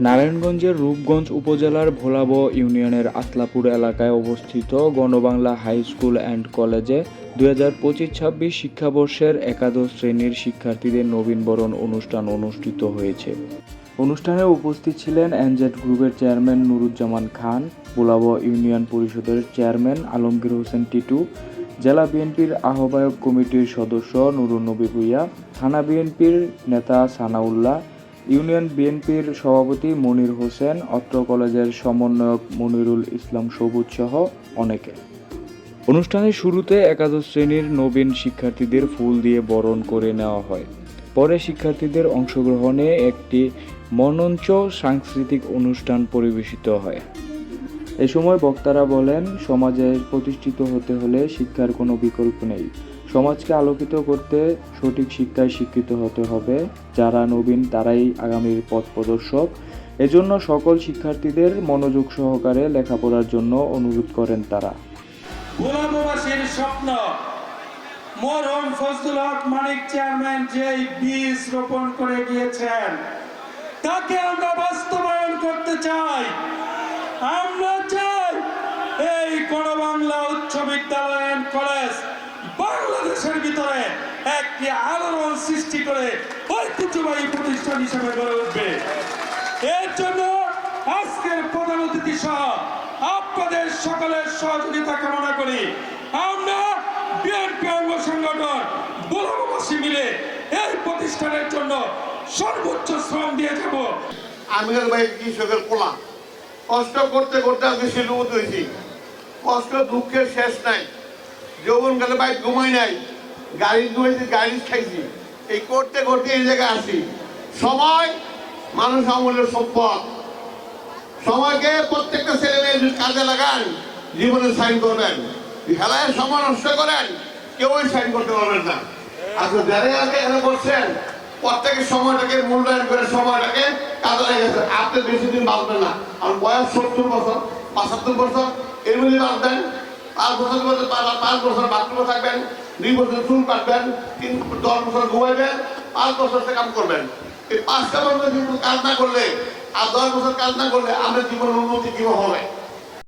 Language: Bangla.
নারায়ণগঞ্জের রূপগঞ্জ উপজেলার ভোলাব ইউনিয়নের আতলাপুর এলাকায় অবস্থিত গণবাংলা হাই স্কুল অ্যান্ড কলেজে দুই হাজার পঁচিশ ছাব্বিশ শিক্ষাবর্ষের একাদশ শ্রেণির শিক্ষার্থীদের নবীনবরণ অনুষ্ঠান অনুষ্ঠিত হয়েছে। অনুষ্ঠানে উপস্থিত ছিলেন এনজেড গ্রুপের চেয়ারম্যান নুরুজ্জামান খান, ভোলাব ইউনিয়ন পরিষদের চেয়ারম্যান আলমগীর হোসেন টিটু, জেলা বিএনপির আহ্বায়ক কমিটির সদস্য নুরুন নবী ভুইয়া, থানা বিএনপির নেতা সানাউল্লাহ ইউনিয়ন বিএনপির সভাপতি মনির হোসেন, অত্র কলেজের সমন্বয়ক মনিরুল ইসলাম সবুজ সহ অনেকে। অনুষ্ঠানের শুরুতে একাদশ শ্রেণির নবীন শিক্ষার্থীদের ফুল দিয়ে বরণ করে নেওয়া হয়। পরে শিক্ষার্থীদের অংশগ্রহণে একটি মনঞ্চ সাংস্কৃতিক অনুষ্ঠান পরিবেশিত হয়। এ সময় বক্তারা বলেন, সমাজে প্রতিষ্ঠিত হতে হলে শিক্ষার কোনো বিকল্প নেই। সমাজকে আলোকিত করতে সঠিক শিক্ষায় শিক্ষিত হতে হবে। যারা নবীন, তারাই আগামীর পথ প্রদর্শক। এজন্য সকল শিক্ষার্থীদের মনোযোগ সহকারে লেখাপড়ার জন্য অনুরোধ করেন তারা। স্বপ্ন। মরহম ফজলুল হক মানিক চেয়ারম্যান যেই বীজ রোপণ করে গিয়েছেন, তাকে আমরা বাস্তবায়ন করতে চাই। আমরা চাই এই গণবাংলা উচ্চ বিদ্যালয় কলেজ বাংলাদেশের ভিতরে একটি আলোড়ন সৃষ্টি করে ঐতিহ্যবাহী প্রতিষ্ঠান হিসেবে গড়ে উঠবে। এর জন্য আজকের প্রধান অতিথি সহ আপনাদের সকলের সহযোগিতা কামনা করি। আমরা বিএনপি অঙ্গ সংগঠন বুলবাসী মিলে এই প্রতিষ্ঠানের জন্য সর্বোচ্চ শ্রম দিয়ে যাব। আমির ভাই, কৃষকের পোলা কষ্ট করতে করতে আমি শিলুবত হয়েছি। কষ্ট দুঃখের শেষ নাই। যৌবন কালে বাইক ঘুমাই নাই। গাড়ি ধুয়েছি গাড়ি খাইছি। এই করতে করতে এই জায়গায় আসি। সময় মানুষ আমলের সম্পদ। সময়কে প্রত্যেকটা ছেলে মেয়ে কাজে লাগান, জীবনে সাইন করবেন। খেলায় সময় নষ্ট করেন, কেউই সাইন করতে পারবেন না। আচ্ছা যারা আগে এখানে বসছেন প্রত্যেকের সময়টাকে মূল্যায়ন করে, সময়টাকে কাজে লেগেছে আপনি বেশি দিন বাঁচবেন না। আমার বয়স সত্তর বছর। পঁচাত্তর বছর এর মধ্যে পাঁচ বছর পাঁচ বছর বাথরুমে থাকবেন, দুই বছর চুল কাটবেন, তিন দশ বছর ঘুমাইবেন, পাঁচ বছর সে কাম করবেন। এই পাঁচটা বছর কাজ না করলে, আর দশ বছর কাজ না করলে আমাদের জীবনের উন্নতি কীভাবে হবে?